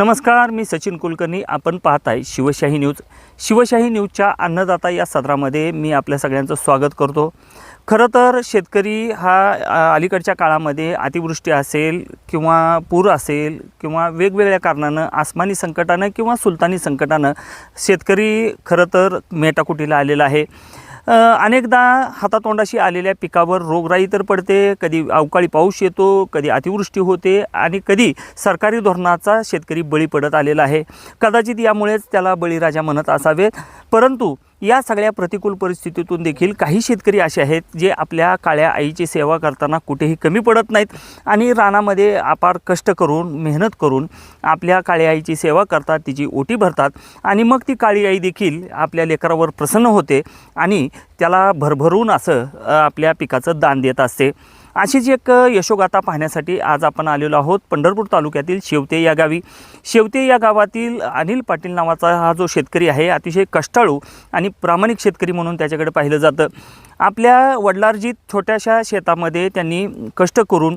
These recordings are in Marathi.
नमस्कार मी सचिन कुलकर्णी. आपण पाहत आहे शिवशाही न्यूज. शिवशाही न्यूजच्या अन्नदाता या सदरामध्ये मी आपल्या सगळ्यांचं स्वागत करतो. खरं तर शेतकरी हा अलीकडच्या काळामध्ये अतिवृष्टी असेल किंवा पूर असेल किंवा वेगवेगळ्या कारणानं आसमानी संकटानं किंवा सुलतानी संकटानं शेतकरी खरं तर मेटाकुटीला आलेला आहे. अनेकदा हातातोंडाशी आलेल्या पिकावर रोगराई तर पडते कधी अवकाळी पाऊस येतो कधी अतिवृष्टी होते आणि कधी सरकारी धोरणाचा शेतकरी बळी पडत आलेला आहे. कदाचित यामुळेच त्याला बळीराजा म्हणत असावेत. परंतु या सगळ्या प्रतिकूल परिस्थितीतून देखील काही शेतकरी असे आहेत जे आपल्या काळ्या आईची सेवा करताना कुठेही कमी पडत नाहीत आणि रानामध्ये अपार कष्ट करून मेहनत करून आपल्या काळ्या आईची सेवा करतात तिची ओटी भरतात आणि मग ती काळी आई देखील आपल्या लेकरावर प्रसन्न होते आणि त्याला भरभरून असं आपल्या पिकाचं दान देत असते. अशीच एक यशोगाथा पाहण्यासाठी आज आपण आलेलो आहोत पंढरपूर तालुक्यातील शेवते या गावी. शेवते या गावातील अनिल पाटील नावाचा हा जो शेतकरी आहे अतिशय कष्टाळू आणि प्रामाणिक शेतकरी म्हणून त्याच्याकडे पाहिलं जातं. आपल्या वडलार्जित छोट्याशा शेतामध्ये त्यांनी कष्ट करून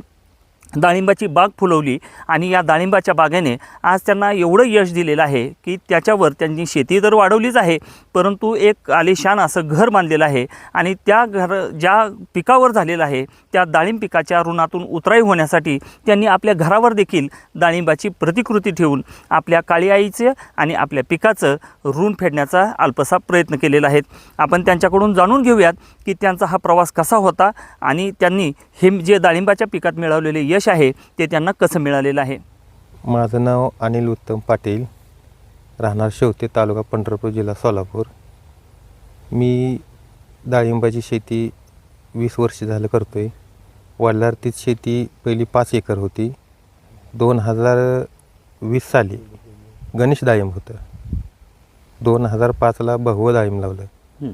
डाळिंबाची बाग फुलवली आणि या डाळिंबाच्या बागेने आज त्यांना एवढं यश दिलेलं आहे की त्याच्यावर त्यांनी शेती तर वाढवलीच आहे परंतु एक आलिशान असं घर बांधलेलं आहे आणि त्या घर ज्या पिकावर झालेलं आहे त्या डाळिंब पिकाच्या ऋणातून उतराई होण्यासाठी त्यांनी आपल्या घरावर देखील डाळिंबाची प्रतिकृती ठेवून आपल्या काळी आईचं आणि आपल्या पिकाचं ऋण फेडण्याचा अल्पसा प्रयत्न केलेला आहे. आपण त्यांच्याकडून जाणून घेऊयात की त्यांचा हा प्रवास कसा होता आणि त्यांनी हे जे डाळिंबाच्या पिकात मिळवलेले यश आहे ते त्यांना कसं मिळालेलं आहे? माझं नाव अनिल उत्तम पाटील. राहणार शेवते तालुका पंढरपूर जिल्हा सोलापूर. मी डाळिंबाची शेती वीस वर्ष झालं करतो आहे वडिलार्थित शेती पहिली पाच एकर होती. दोन हजार वीस साली गणेश डाळिंब होतं. दोन हजार पाचला भगवं डाळिंब लावलं.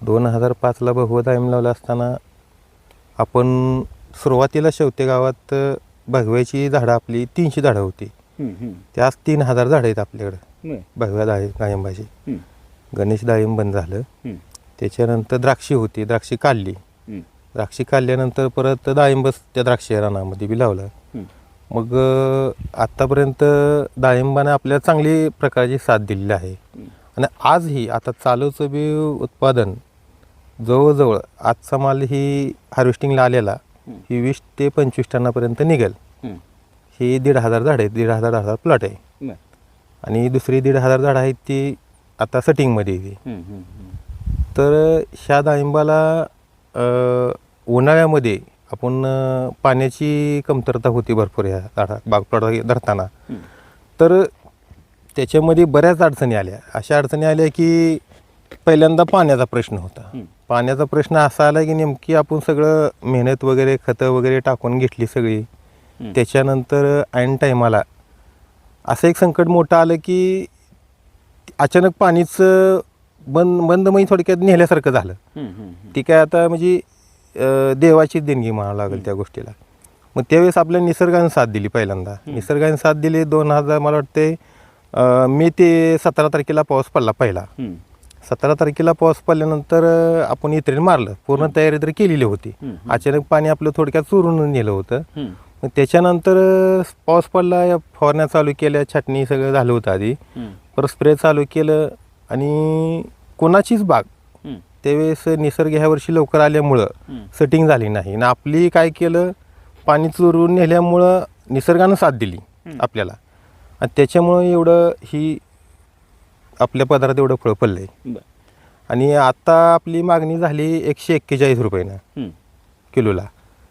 दोन हजार पाचला भगवं डाळिंब लावलं असताना आपण सुरुवातीला शेवते गावात भगव्याची झाडं आपली तीनशे झाडं होती. त्यात तीन हजार झाडं आहेत आपल्याकडं. भगव्या डाळी डाळिंबाची गणेश डाळिंब बंद झालं. त्याच्यानंतर द्राक्षी होती द्राक्षी काढली. द्राक्षी काढल्यानंतर परत डाळिंबच त्या द्राक्षी रानामध्ये बी लावलं. मग आत्तापर्यंत डाळिंबाने आपल्याला चांगली प्रकारची साथ दिलेली आहे. आणि आजही आता चालूचं बी उत्पादन जवळजवळ आजचा माल ही हार्वेस्टिंगला आलेला ही वीस ते पंचवीस टनापर्यंत निघेल. ही दीड हजार झाड आहेत. दीड हजार हजार प्लॉट आहे. आणि दुसरी दीड हजार झाडं आहेत ती आता सटिंगमध्ये येते तर ह्या डाळिंबाला उन्हाळ्यामध्ये आपण पाण्याची कमतरता होती भरपूर ह्या झाडा बाग प्लॉट धरताना तर त्याच्यामध्ये बऱ्याच अडचणी आल्या. अशा अडचणी आल्या की पहिल्यांदा पाण्याचा प्रश्न होता. पाण्याचा प्रश्न असा आला की नेमकी आपण सगळं मेहनत वगैरे खतं वगैरे टाकून घेतली सगळी. त्याच्यानंतर ऐन टायमाला असं एक संकट मोठं आलं की अचानक पाणीच बंद बंद म्हणजे थोडक्यात नेल्यासारखं झालं. ती काय आता म्हणजे देवाची देणगी म्हणावं लागेल त्या गोष्टीला. मग त्यावेळेस आपल्या निसर्गाने साथ दिली पहिल्यांदा. निसर्गाने साथ दिली दोन हजार मला वाटते मे ते सतरा तारखेला पाऊस पडला पहिला. सतरा तारखेला पाऊस पडल्यानंतर आपण इत्रेने मारलं. पूर्ण तयारी तर केलेली होती. अचानक पाणी आपलं थोडक्यात चोरून नेलं होतं. मग त्याच्यानंतर पाऊस पडला या फवारण्या चालू केल्या छाटणी सगळं झालं होतं आधी. परत स्प्रे चालू केलं आणि कोणाचीच बाग. त्यावेळेस निसर्ग ह्या वर्षी लवकर आल्यामुळं सेटिंग झाली नाही. आणि आपली काय केलं पाणी चोरून नेल्यामुळं निसर्गानं साथ दिली आपल्याला. आणि त्याच्यामुळं एवढं ही आपल्या पदार्थात एवढं फळ पडलं आहे आणि आता आपली मागणी झाली एकशे एक्केचाळीस रुपयानं किलोला.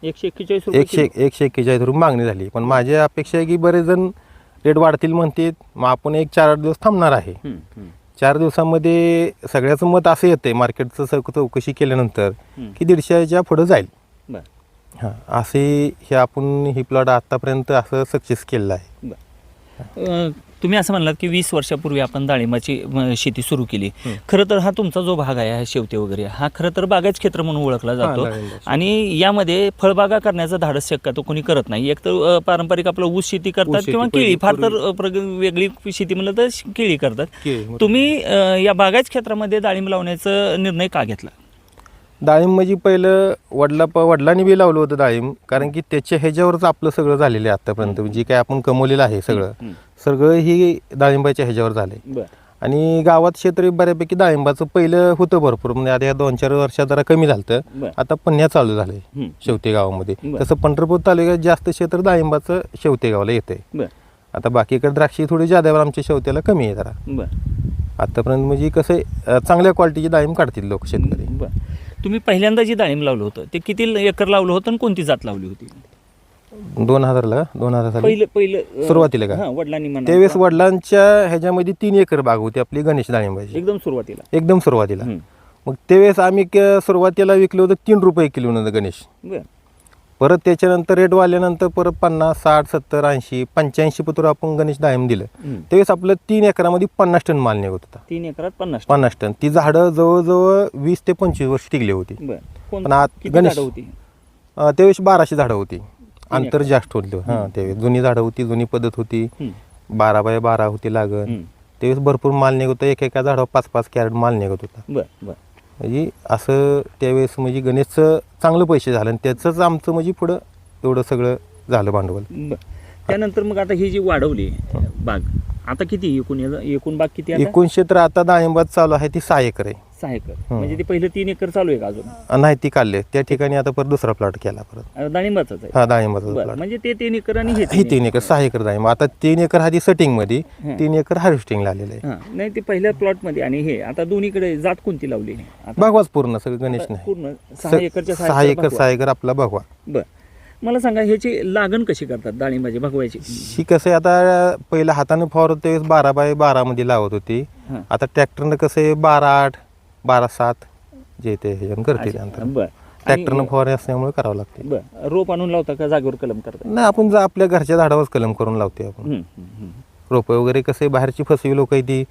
एकशे एक्केचाळीस रुपये एकशे एकशे एक्केचाळीस रुपये मागणी झाली. पण माझी अपेक्षा आहे की बरेच जण रेट वाढतील म्हणतात मग आपण एक चार आठ दिवस थांबणार आहे. चार दिवसामध्ये सगळ्याचं मत असं येतं मार्केटचं चौ चौकशी केल्यानंतर. की दीडशेच्या पुढं जाईल. हां असे हे आपण ही प्लॉट आत्तापर्यंत असं सक्सेस केलेलं आहे. तुम्ही असं म्हणलात की वीस वर्षापूर्वी आपण डाळिंबाची शेती सुरू केली. खरं तर हा तुमचा जो भाग आहे हा शेवते वगैरे हा खरं तर बागाच क्षेत्र म्हणून ओळखला जातो. आणि यामध्ये फळबागा करण्याचा धाडस शक्यतो कोणी करत नाही. एक तर पारंपरिक आपलं ऊस शेती करतात किंवा केळी फार तर वेगळी शेती म्हणलं तर केळी करतात. तुम्ही या बागाच क्षेत्रामध्ये डाळिंब लावण्याचा निर्णय का घेतला? डाळिंब म्हणजे पहिलं वडला प वडिलांनी बी लावलं होतं डाळिंब कारण की त्याच्या ह्याच्यावरच आपलं सगळं झालेलं आहे आत्तापर्यंत जे काय आपण कमवलेलं आहे सगळं. सगळं ही डाळिंबाच्या ह्याच्यावर झालंय. बर. आणि गावात क्षेत्र बऱ्यापैकी डाळिंबाचं पहिलं होतं भरपूर. म्हणजे आता या दोन चार वर्षात जरा कमी झालं बर. आता पन्ह्या चालू झालंय हं. शेवते गावामध्ये. बरं. तसं पंढरपूर तालुक्यात जास्त क्षेत्र डाळिंबाचं शेवते गावाला बर. आता बाकीकडे द्राक्षी थोडी जाद्यावर आमच्या शेवत्याला कमी आहे जरा. बर. आतापर्यंत म्हणजे कसं आहे, अं, चांगल्या क्वालिटीची डाळिंब काढतील लोक शेतकरी. बर. तुम्ही पहिल्यांदा जी डाळिंब लावलं होतं ते किती एकर लावलं होतं आणि कोणती जात लावली होती? दोन हजारला का? दोन हजार साली पहिलं पहिलं अं, सुरुवातीला का? हां वडिलांनी म्हणा. त्यावेळेस वडिलांच्या ह्याच्यामध्ये तीन एकर बाग होती आपली गणेश डाळिंबाची एकदम सुरुवातीला. एकदम सुरुवातीला. मग त्यावेळेस आम्ही क- सुरुवातीला विकलं होतं तीन रुपये किलो नव्हतं गणेश. बर. परत त्याच्यानंतर रेट वाढल्यानंतर परत पन्नास साठ सत्तर ऐंशी पंच्याऐंशी पत्र आपण गणेश डाळिंब दिलं. त्यावेळेस आपलं तीन एकरामध्ये पन्नास टन माल निघत होता. तीन एकरात पन्नास पन्नास टन. ती झाडं जवळजवळ वीस ते पंचवीस वर्ष टिकली होती. बर. कोण पण आत किती गणेश- झाडं होती? अं, त्यावेळेस बाराशे झाडं होती. अंतर. जास्त होतं हां त्यावेळेस जुनी झाडं होती जुनी पद्धत होती. बारा बाय बारा होती लागण. त्यावेळेस भरपूर माल निघत होता. एका एका झाडावर पाच पाच कॅरेट माल निघत होता. म्हणजे असं त्यावेळेस म्हणजे गणेशचं चांगलं पैसे झालं आणि त्याचंच आमचं म्हणजे पुढं एवढं सगळं झालं भांडवल. त्यानंतर मग आता ही जी वाढवली बाग आता किती एकूण एकूण बाग किती आता? एकूण क्षेत्र आता डाळिंबात चालू आहे ती सहा एकर आहे. सहा एकर. म्हणजे ते पहिलं तीन एकर चालू आहे का अजून? नाही ती काढले. त्या ठिकाणी आता परत दुसरा प्लॉट केला परत. आहे. हा डाळिंबाचा बर प्लॉट म्हणजे ते तीन एकर आणि हे ही तीन एकर. सहा एकर डाळिंब आता तीन एकर आधी सेटिंगमध्ये. तीन एकर हार्वेस्टिंगला आलेलं आहे. हा नाही ते पहिल्या प्लॉटमध्ये आणि हे आता दोन्हीकडे जात कोणती लावली आता भगवाच पूर्ण सगळं गणेश नाही. पूर्ण सहा एकरच्या सहा एकर भगवा. सहा एकर आपला भगवा बर. मला सांगा ह्याची लागण कशी करतात डाळिंबाची भगवायची ही कसं आहे आता पहिलं हाताने फवारत त्यावेळेस बारा बाय बारा मध्ये लावत होती. हा. आता ट्रॅक्टरनं कसं आहे बारा आठ बारा सात जे ते ह्याच्यानं करते त्यानंतर बर. ट्रॅक्टरनं आणि- फवारणी असल्यामुळे करावं लागते. बर. रोप आणून लावता का जागेवर कलम करता नाही आपण जर आपल्या घरच्या झाडावरच कलम करून लावते आपण. हम्म, हम्म, हम्म. रोपं वगैरे कसे बाहेरची फसवी लोक ती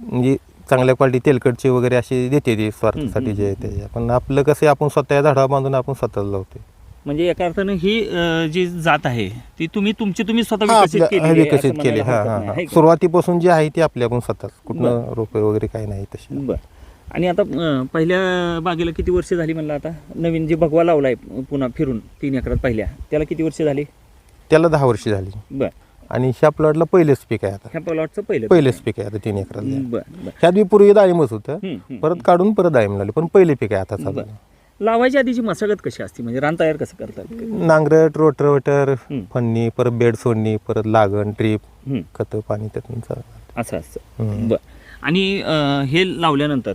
म्हणजे चांगल्या क्वालिटी तेलकटची वगैरे अशी देते ती स्वार्थासाठी जे आहे ते. पण आपलं कसं आपण स्वतः झाडावर बांधून आपण स्वतःच लावते म्हणजे एका अर्थानं ही अं, जी जात आहे ती तुम्ही तुमची तुम्ही स्वतः हा, विकसित आपल्या- केली हा, आहे, विकसित केली. हा हरकत हा नाही, हा का? सुरुवातीपासून जे आहे ती आपली आपण स्वतःच. कुठनं रोपे वगैरे काही नाही तशी. बर. आणि आता अं, पहिल्या बागेला किती वर्ष झाली म्हणलं आता? नवीन जे भगवा लावलाय पुन्हा फिरून तीन एकरात पहिल्या त्याला किती वर्ष झाली? त्याला दहा वर्ष झाली. बर. आणि ह्या प्लॉटला पहिलेच पीक आहे आता. ह्या प्लॉटचं पहिलं पहिलेच पीक आहे आता तीन एकरात. बर बर. ह्यात पूर्वी डाळिंबच होतं. हम्म, हम्म. परत काढून परत डाळिंब लावली. पण पहिले पीक आहे आता चालू लावायच्या आधीची मशागत कशी असते? म्हणजे रान तयार कसं करतात? नांगरट रोटरवटर हम्म. फन्नी परत बेड सोडणी परत लागण ट्रीप हम्म, खतं पाणी त्यातून चालू असं असतं हम्म. बर. आणि अं, हे लावल्यानंतर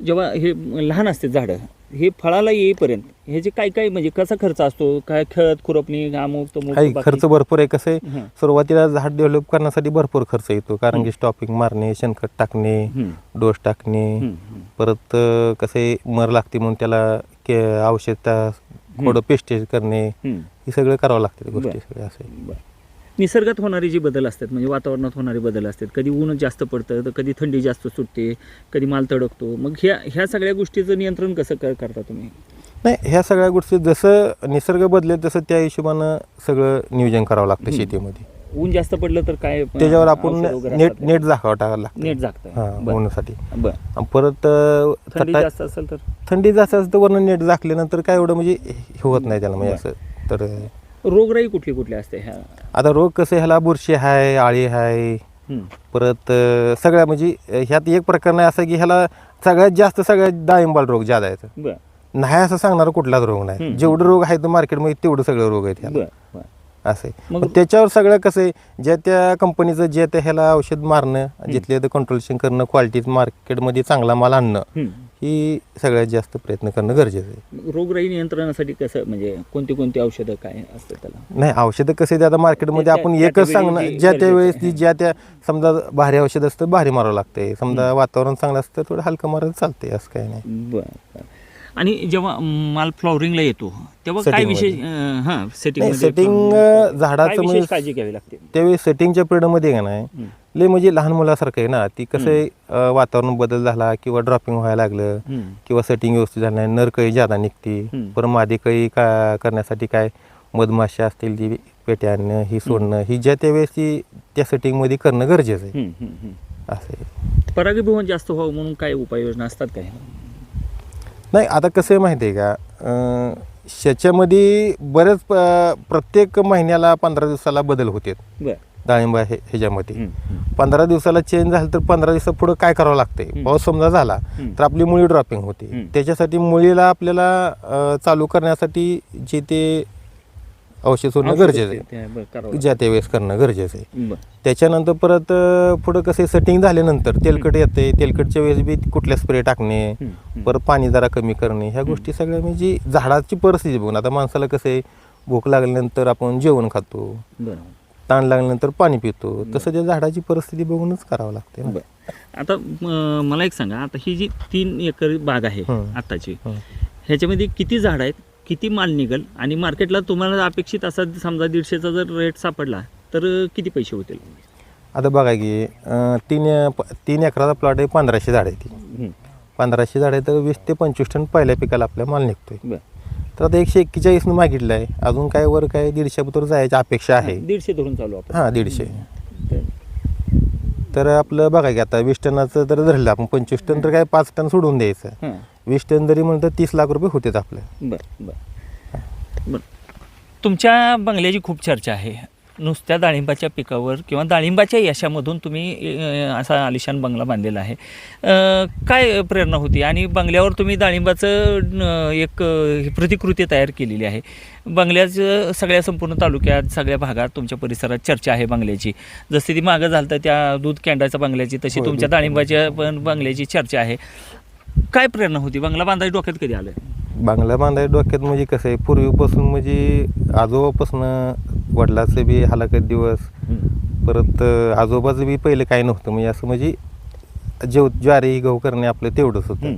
जेव्हा हे लहान असते झाडं हे फळाला येईपर्यंत हे जे काय काय म्हणजे कसा खर्च असतो काय खत खुरपणी अमुक तमुक काही बाकी? खर्च भरपूर आहे कसं आहे हं, सुरुवातीला झाड डेव्हलप करण्यासाठी भरपूर खर्च येतो कारण की स्टॉपिंग मारणे शेणखत टाकणे हं, डोस टाकणे हं, हं. परत अं, कसं आहे मर लागते म्हणून त्याला के औषध त्या थोडं पेस्टेज करणे हं. हे सगळं करावं लागते गोष्टी बरं. सगळ्या असे बरं. निसर्गात होणारे जे बदल असतात म्हणजे वातावरणात होणारे बदल असतात कधी ऊन जास्त पडतं तर कधी थंडी जास्त सुटते कधी माल तडकतो मग ह्या ह्या सगळ्या गोष्टीचं नियंत्रण कसं क- करता तुम्ही? नाही ह्या सगळ्या गोष्टी जसं निसर्ग बदलेल तसं त्या हिशोबानं सगळं नियोजन करावं लागतं. शेतीमध्ये. ऊन जास्त पडलं तर काय त्याच्यावर आपण नेट? नेट झाकावं टाकावं लागतं. नेट झाकतं. बरं. ऊनसाठी. बरं. परत थंडी जास्त असेल तर? थंडी जास्त असतं वरनं नेट झाकल्यानंतर काय एवढं म्हणजे होत नाही त्याला म्हणजे असं. तर रोगराई कुठली कुठली असते ह्या? आता रोग कसं ह्याला बुरशी आहे आळी आहे. परत अं, सगळ्या म्हणजे ह्यात एक प्रकार नाही असं की ह्याला सगळ्यात जास्त सगळ्यात डाळिंबाल रोग ज्यादा आहेत. बरं. नाही असं सांगणार कुठलाच रोग नाही. जेवढं रोग आहे तर मार्केटमध्ये तेवढं सगळं रोग आहेत ह्याला. बरं बरं. असं आहे. मग- त्याच्यावर सगळं कसं आहे ज्या त्या कंपनीचं ज्या त्या ह्याला औषध मारणं जिथल्या ते कंट्रोलेशन करणं क्वालिटीत मार्केटमध्ये चांगला माल आणणं. ही सगळ्यात जास्त प्रयत्न करणं गरजेचं आहे. रोगराई नियंत्रणासाठी कसं म्हणजे कोणती कोणती औषधं काय असतात त्याला? नाही औषधं कसे ते आता मार्केटमध्ये त्या- आपण त्या एकच त्यावेळी सांगणार जी ज्या त्या वेळेस आहे. ती ज्या त्या समजा भारी औषध असतं भारी मारावं लागते समजा वातावरण चांगलं असतं थोडं हलकं मारायला चालते असं काही नाही. बरं बरं. आणि जेव्हा माल फ्लॉवरिंगला येतो तेव्हा काय Setting विशेष हां सेटिंग नाही, setting, अं, झाडाचं म्हणजे- काळजी घ्यावी लागते त्यावेळी सेटिंगच्या पिरियडमध्ये का नाही हं. लय म्हणजे लहान मुलासारखं आहे ना ती कसं आहे अं, वातावरण बदल झाला किंवा ड्रॉपिंग व्हायला लागलं. किंवा सेटिंग व्यवस्थित झालं नाही नर कळी जादा निघते. परत मादी कळी का करण्यासाठी काय मधमाशा असतील ती पेट्या आणणं ही सोडणं ही ज्या त्यावेळेस ती त्या सेटिंगमध्ये करणं गरजेचं आहे. असं आहे परागीभवन जास्त व्हावं म्हणून काय उपाययोजना असतात काय नाही आता कसं आहे माहिती आहे का अं, त्याच्यामध्ये बरेच प- प्रत्येक महिन्याला पंधरा दिवसाला बदल होते बर डाळिंबा हे ह्याच्यामध्ये. पंधरा दिवसाला चेंज झालं तर पंधरा दिवसा पुढं काय करावं लागतंय. पाऊस समजा झाला हम्म. तर आपली मुळी ड्रॉपिंग होते हम्म. त्याच्यासाठी मुळीला आपल्याला अं, चालू करण्यासाठी जे ते औषध सोडणं गरजेचं आहे ज्या त्या वेळेस करणं गरजेचं आहे. त्याच्यानंतर परत अं, पुढं कसं सेटिंग झाल्यानंतर तेलकट येते तेलकटच्या वेळेस बी कुठल्या स्प्रे टाकणे. परत पाणी जरा कमी करणे ह्या गोष्टी सगळ्या म्हणजे झाडाची परिस्थिती बघून आता माणसाला कसं आहे भूक लागल्यानंतर आपण जेवण खातो. ताण लागल्यानंतर पाणी पितो तसं त्या झाडाची परिस्थिती बघूनच करावं लागते ना. आता म, मला एक सांगा आता ही जी तीन एकर बाग आहे. आताची हं. ह्याच्यामध्ये किती झाड आहेत किती माल निघल? आणि मार्केटला तुम्हाला अपेक्षित असा समजा दीडशेचा जर रेट सापडला तर किती पैसे होतील? आता बघा की अं, तीन तीन एकराचा प्लॉट आहे पंधराशे झाड आहे ती. पंधराशे झाड आहे तर वीस ते पंचवीस टन पहिल्या पिकाला आपल्या माल निघतोय. बर. तर आता एकशे एक्केचाळीसनं मागितलं आहे. अजून काय वर काय दीडशे तर जायची अपेक्षा आहे. दीडशे धरून चालू आपण. हां दीडशे. तर- तर आपलं बघा की आता वीस टनाचं तर धरलं आपण पंचवीस टन तर काय पाच टन सोडून द्यायचं. हां. वीस टन जरी म्हणलं तर तीस लाख रुपये होतेच आपले. बर बर. बर. तुमच्या बंगल्याची खूप चर्चा आहे. नुसत्या डाळिंबाच्या पिकावर किंवा डाळिंबाच्या यशामधून तुम्ही असा आलिशान बंगला बांधलेला आहे. काय प्रेरणा होती? आणि बंगल्यावर तुम्ही डाळिंबाचं एक प्रतिकृती तयार केलेली आहे. बंगल्याचं सगळ्या संपूर्ण तालुक्यात सगळ्या भागात तुमच्या परिसरात चर्चा आहे बंगल्याची. जशी ती मागं झालं त्या दूध कॅन्डाच्या बंगल्याची तशी तुमच्या डाळिंबाच्या पण बंगल्याची चर्चा आहे. काय प्रेरणा होती? बंगला बांधायची डोक्यात कधी आलं बांगला बांधाय डोक्यात म्हणजे कसं आहे पूर्वीपासून म्हणजे आजोबापासून वडिलाचं बी हलाखत दिवस परत आजोबाचं बी पहिले काही नव्हतं म्हणजे असं म्हणजे जेव ज्वारी गहू करणे आपलं तेवढंच होतं.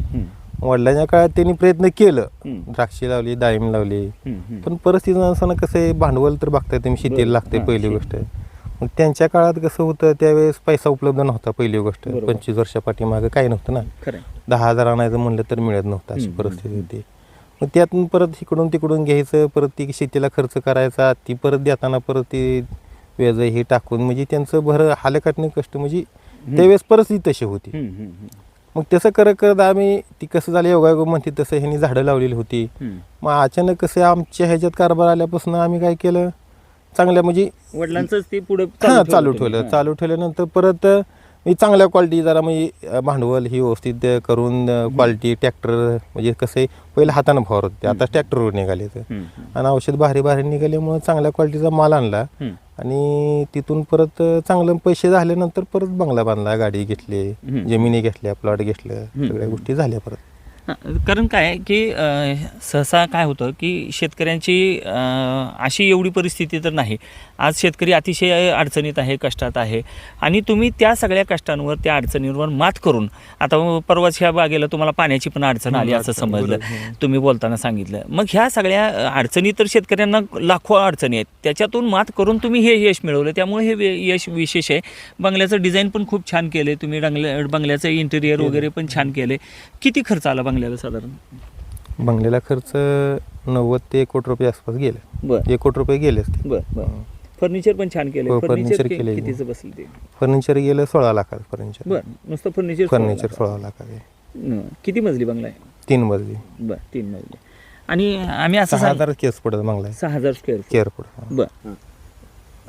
वडिलांच्या काळात त्यांनी प्रयत्न केलं. द्राक्षी लावली डाळिंब लावली. पण परिस्थिती नसताना कसं आहे भांडवल तर बघताय तुम्ही शेतीला. लागते पहिली. गोष्ट मग त्यांच्या काळात कसं होतं त्यावेळेस पैसा उपलब्ध नव्हता पहिली गोष्ट. बरोबर. पंचवीस वर्षा पाठीमागं काही नव्हतं ना. खरं दहा हजार आणायचं म्हणलं तर मिळत नव्हतं अशी हम्म, परिस्थिती होती. मग त्यातून परत इकडून तिकडून घ्यायचं परत ती शेतीला खर्च करायचा ती परत देताना परत ती व्याज हे टाकून म्हणजे त्यांचं भर हालकाटणे कष्ट म्हणजे त्यावेळेस परिस्थिती तशी होती. मग तसं करत करत आम्ही ती कसं झालं योगायोग म्हणते तसं ह्यांनी झाडं लावलेली होती. मग अचानक कसं आमच्या ह्याच्यात कारभार आल्यापासून आम्ही काय केलं? चांगल्या म्हणजे वडिलांच ते पुढे हां चालू ठेवलं चालू ठेवल्यानंतर परत मी चांगल्या क्वालिटी जरा म्हणजे भांडवल ही व्यवस्थित करून क्वालिटी ट्रॅक्टर म्हणजे कसं पहिलं हातानं फवारत होते. आता ट्रॅक्टरवर निघाले तर आणि औषध भारी भारी निघाल्यामुळे चांगल्या क्वालिटीचा माल आणला. आणि तिथून परत चांगलं पैसे झाल्यानंतर परत बंगला बांधला गाडी घेतली. जमिनी घेतल्या प्लॉट घेतलं सगळ्या गोष्टी झाल्या परत. कारण काय आहे की सहसा काय होतं की शेतकऱ्यांची अशी एवढी परिस्थिती तर नाही. आज शेतकरी अतिशय अडचणीत आहे कष्टात आहे. आणि तुम्ही त्या सगळ्या कष्टांवर त्या अडचणींवर मात करून आता परवाच ह्या बागेला तुम्हाला पाण्याची पण अडचण आली असं समजलं. तुम्ही बोलताना सांगितलं. मग ह्या सगळ्या अडचणी तर शेतकऱ्यांना लाखो अडचणी आहेत. त्याच्यातून मात करून तुम्ही हे यश मिळवलं. त्यामुळे हे यश विशेष आहे. बंगल्याचं डिझाईन पण खूप छान केले तुम्ही बंगल्या बंगल्याचं इंटेरियर वगैरे पण छान केले किती खर्च आला बंगल्याला साधारण? बंगल्याला खर्च नव्वद ते एक कोटी रुपये आसपास गेले. बर. एक कोटी रुपये गेलेच ते बर बर. फर्निचर पण छान केलं हो, फर्निचर furniture कि- केलंय. कितीचं बसलं ते? फर्निचर गेलं सोळा लाखात फर्निचर. बर नुसतं फर्निचर फर्निचर सोळा लाखात आहे. किती मजली बंगला आहे? तीन मजली. बर तीन मजली. आणि आम्ही असं सहा सांग- हजार केस पडत बंगला आहे. सहा हजार स्क्वेअर केअर पडत बर.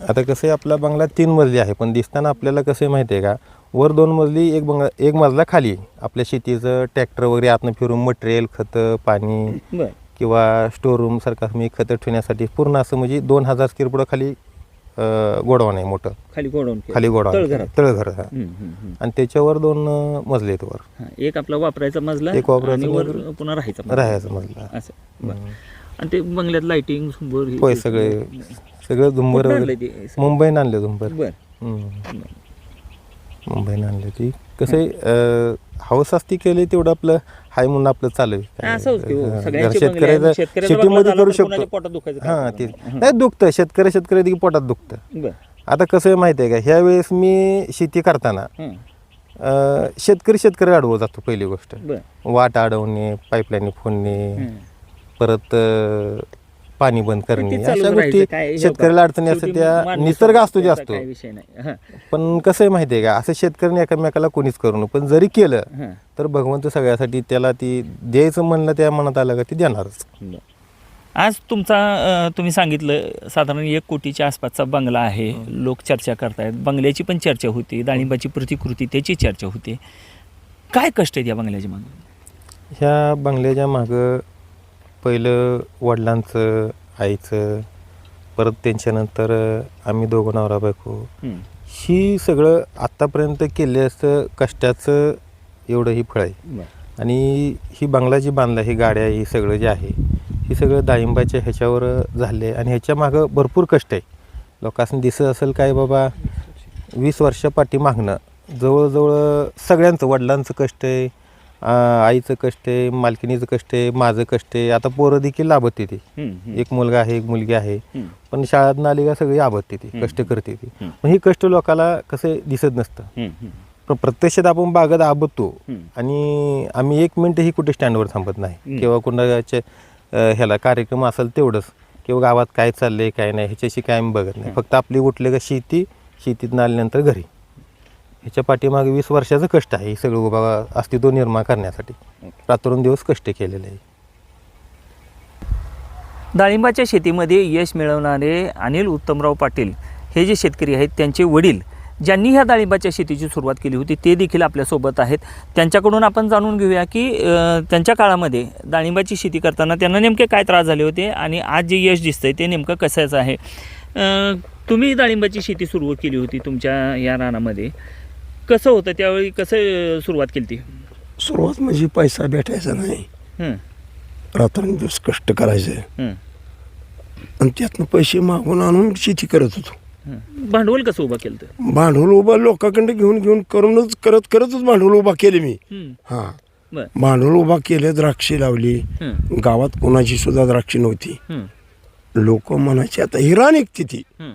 आता कसं आहे आपला बंगला तीन मजली आहे पण दिसताना आपल्याला कसं आहे माहिती आहे का? वर दोन मजली एक बंगला एक मजला खाली. आपल्या शेतीचं ट्रॅक्टर वगैरे आतनं फिरून मटेरियल खतं पाणी बर. किंवा स्टोर रूम सारखं मी खतं ठेवण्यासाठी पूर्ण असं म्हणजे दोन हजार स्क्वेअर फुटं खाली अं, गोडाऊन आहे मोठं. खाली गोडाऊन खाली गोडाऊन तळघरात तळघर हा. हम्म, हम्म, हम्म. आणि त्याच्यावर दोन अं, मजले आहेत वर. हा, एक आपला वापरायचा मजला एक वापरायचा आणि वर मजला. पुन्हा राहायचा मजला. राहायचा मजला. असं. बर. आणि ते बंगल्यात लाइटिंग होय सगळे सगळं. झुंबर कुठनं वगैरे. आणलंय ते? मुंबईनं आणले झुंबर. बर. हम्म. मुंबईनं आणले ती कसं असती केली तेवढं आपलं हाय म्हणून आपलं चालू आहे. हा, होतं शेतकऱ्याचं शेतीमध्ये करू शकतो. हा ते नाही. दुखतं. शेतकरी शेतकरी देखील पोटात दुखतं. आता कसं माहिती आहे का ह्या वेळेस मी शेती करताना शेतकरी शेतकरी अडवत जातो पहिली गोष्ट. वाट अडवणे पाईपलाईन फोडणे. परत पाणी बंद करणे अशा राहायचं. गोष्टी काय? हे शेतकऱ्याला अडचणी शेवटी असतात त्या माणूस निसर्ग असतो त्याचा जास्त. काय विषय नाही. हां, पण कसं आहे माहिती आहे का असं शेतकऱ्याने एकामेकाला कोणीच करू नये. पण जरी केलं हां. तर भगवंत सगळ्यासाठी त्याला ती द्यायचं म्हणलं त्या मनात आलं का ती देणारच. आज तुमचा अ, तुम्ही सांगितलं साधारण एक कोटीच्या आसपासचा बंगला आहे. लोक चर्चा करतायत. बंगल्याची पण चर्चा होती डाळिंबाची प्रतिकृती त्याची चर्चा होते. काय कष्ट आहेत या बंगल्याच्या मागे? ह्या बंगल्याच्या मागं पहिलं वडिलांचं आईचं परत त्यांच्यानंतर आम्ही दोघं नवरा बायको. हं, सगळं आत्तापर्यंत केलं असतं कष्टाचं एवढं ही फळ आहे. आणि ही बंगला जी बांधला ही गाड्या ही सगळं जे आहे ही सगळं डाळिंबाच्या ह्याच्यावर झाले आणि ह्याच्या मागं भरपूर कष्ट आहे. लोकांनी दिसत असेल काय बाबा वीस वर्षापाठी मागणं. जवळजवळ सगळ्यांचं वडिलांचं कष्ट आहे. आईचं कष्ट आहे मालकिनीचं कष्ट आहे माझं कष्ट आहे. आता पोरं देखील लाभत येते. एक मुलगा आहे एक मुलगी आहे. पण शाळेत आली का सगळी आबत येते. कष्ट करते ती. पण ही कष्ट लोकाला कसं दिसत नसतं. पण प्रत्यक्षात आपण बागत आबततो हम्म. आणि आम्ही एक मिनटही कुठे स्टँडवर थांबत नाही. किंवा कुणाच्या ह्याला कार्यक्रम असेल तेवढंच. किंवा गावात काय चाललंय काय नाही ह्याच्याशी काय आम्ही बघत नाही. फक्त आपली उठले का शेती शेतीतनं आल्यानंतर घरी. ह्याच्या पाठीमागे वीस वर्षाचं कष्ट आहे हे सगळं उभा अस्तित्व निर्माण करण्यासाठी. रात्रंदिवस कष्ट केलेले आहे. डाळिंबाच्या शेतीमध्ये यश मिळवणारे अनिल उत्तमराव पाटील हे जे शेतकरी आहेत त्यांचे वडील ज्यांनी ह्या डाळिंबाच्या शेतीची सुरुवात केली होती ते देखील आपल्यासोबत आहेत. त्यांच्याकडून आपण जाणून घेऊया की त्यांच्या काळामध्ये डाळिंबाची शेती करताना त्यांना नेमके काय त्रास झाले होते आणि आज जे यश दिसतंय ते नेमकं कशाचं आहे? तुम्ही डाळिंबाची शेती सुरू केली होती तुमच्या या रानामध्ये. कसं होतं त्यावेळी? कसं सुरुवात केली ती? सुरुवात म्हणजे पैसा भेटायचा नाही. हं, रात्रंदिवस कष्ट करायचे. हं, आणि त्यातनं पैसे मागून आणून शेती करत होतो. हं. भांडवल कसं उभं केलं तर भांडवल उभा लोकांकडे घेऊन घेऊन करूनच करत करतच भांडवल उभा केले मी. हं, हां. बरं. भांडवल उभा केले द्राक्षे लावली. हं, गावात कोणाची सुद्धा द्राक्षी नव्हती. हं, लोक म्हणायचे आता हिरा निघते ती हं,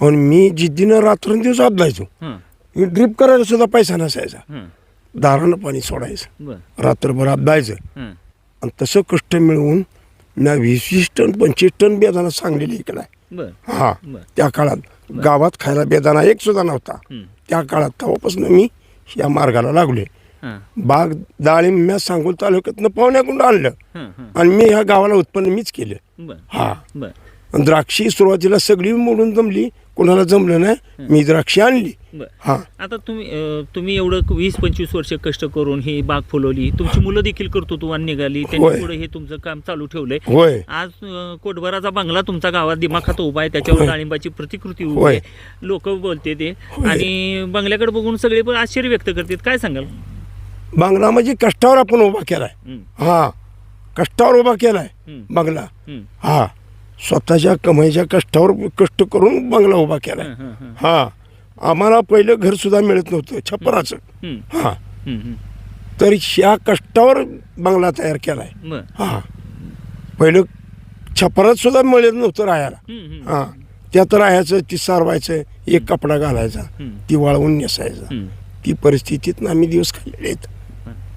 पण मी जिद्दीनं रात्रंदिवस ही. ड्रीप करायला सुद्धा पैसा नसायचा. दारानं पाणी सोडायचं. रात्रभर अबदायचं आणि तसं कष्ट मिळवून मी वीस वीस टन पंचवीस टन बेदाना सांगलेली इकडे. हा त्या काळात गावात खायला बेदाना एक सुद्धा नव्हता. त्या काळात तेव्हापासून मी या मार्गाला लागले बाग डाळिंब म्या सांगोल तालुक्यातनं पाहुण्याकडून आणलं. आणि मी ह्या गावाला उत्पन्न मीच केलं. हा. बरं. आणि द्राक्षी सुरुवातीला सगळी मोडून जमली कोणाला जमलं नाही मी द्राक्षी आणली. बरं. हा. आता तुम्ही अं, तुम्ही एवढं वीस पंचवीस वर्ष कष्ट करून ही बाग फुलवली तुमची मुलं देखील कर्तृत्वान निघाली त्यांनी होय. पुढे हे तुमचं काम चालू ठेवलंय. होय. आज अं, कोटभराचा बंगला तुमचा गावात दिमाखात उभा आहे त्याच्यावर होय. डाळिंबाची प्रतिकृती उभी होय. आहे. लोक बोलते ते. होय. आणि बंगल्याकडे बघून सगळे पण आश्चर्य व्यक्त करतात. काय सांगाल? बांगला म्हणजे कष्टावर आपण उभा केलाय. हं, हा. कष्टावर उभा केलाय हं, बंगला. हं, हा. स्वतःच्या कमाईच्या कष्टावर कष्ट करून बंगला उभा केलाय हं, आम्हाला पहिलं घर सुद्धा मिळत नव्हतं छप्पराचं. हं. तर ह्या कष्टावर बंगला तयार केलाय. हा. पहिलं छपरात सुद्धा मिळत नव्हतं राहायला. हं, त्यात राहायचं ती सारवायचं एक कपडा घालायचा हं, ती वाळवून नेसायचं. हं. ती परिस्थितीत आम्ही दिवस खाल्लेले आहेत.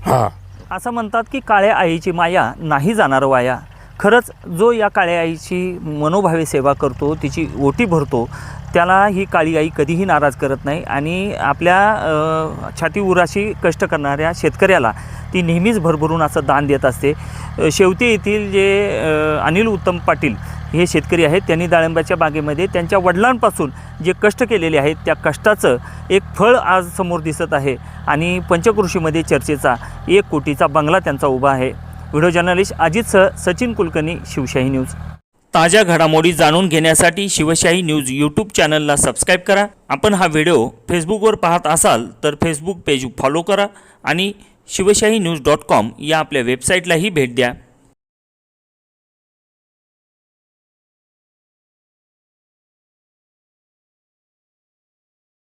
हा. असं म्हणतात की काळ्या आईची माया नाही जाणार वाया. खरंच जो या काळ्या आईची मनोभावे सेवा करतो तिची ओटी भरतो त्याला ही काळी आई कधीही नाराज करत नाही आणि आपल्या छाती उराशी कष्ट करणाऱ्या शेतकऱ्याला ती नेहमीच भरभरून असं दान देत असते. शेवटी येथील जे अनिल उत्तम पाटील हे शेतकरी आहेत त्यांनी डाळिंबाच्या बागेमध्ये त्यांच्या वडिलांपासून जे कष्ट केलेले आहेत त्या कष्टाचं एक फळ आज समोर दिसत आहे आणि पंचकृषीमध्ये चर्चेचा एक कोटीचा बंगला त्यांचा उभा आहे. व्हिडिओ जर्नलिस्ट अजितसह सचिन कुलकर्णी शिवशाही न्यूज. ताज्या घडामोडी जाणून घेण्यासाठी शिवशाही न्यूज यूट्यूब चॅनलला सबस्क्राईब करा. आपण हा व्हिडिओ फेसबुकवर पाहत असाल तर फेसबुक पेज फॉलो करा आणि शिवशाही न्यूज डॉट कॉम या आपल्या वेबसाईटलाही भेट द्या.